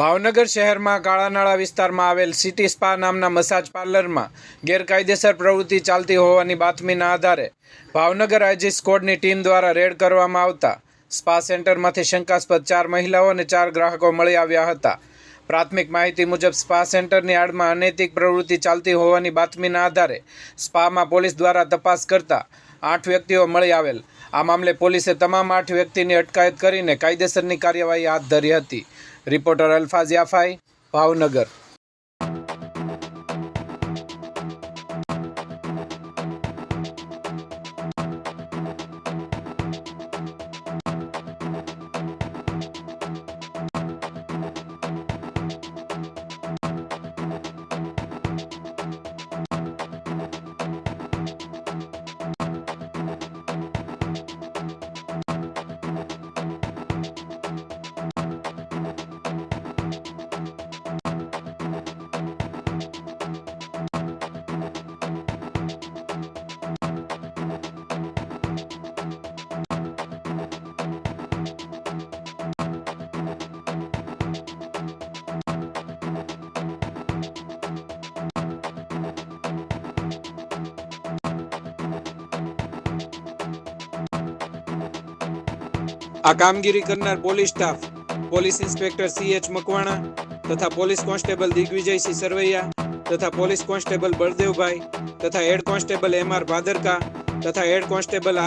ભાવનગર શહેરમાં કાળાનાળા વિસ્તારમાં આવેલ સિટી સ્પા નામના મસાજ પાર્લરમાં ગેરકાયદેસર પ્રવૃત્તિ ચાલતી હોવાની બાતમીના આધારે ભાવનગર આઈજી સ્કોડની ટીમ દ્વારા રેડ કરવામાં આવતા સ્પા સેન્ટરમાંથી શંકાસ્પદ ચાર મહિલાઓ અને ચાર ગ્રાહકો મળી આવ્યા હતા. પ્રાથમિક માહિતી મુજબ સ્પા સેન્ટરની આડમાં અનૈતિક પ્રવૃત્તિ ચાલતી હોવાની બાતમીના આધારે સ્પામાં પોલીસ દ્વારા તપાસ કરતા આઠ વ્યક્તિઓ મળી આવેલ. આ મામલે પોલીસે તમામ આઠ વ્યક્તિની અટકાયત કરીને કાયદેસરની કાર્યવાહી હાથ ધરી હતી. રિપોર્ટર અલ્ફાઝ યાફાઈ ભાવનગર. આ કામગીરી કરનાર police staff, police inspector C H Makwana તથા પોલીસ કોન્સ્ટેબલ દિગ્વિજયસિંહ સરવૈયા તથા પોલીસ કોન્સ્ટેબલ બળદેવભાઈ તથા head constable M R Bhadarka તથા હેડ કોન્સ્ટેબલ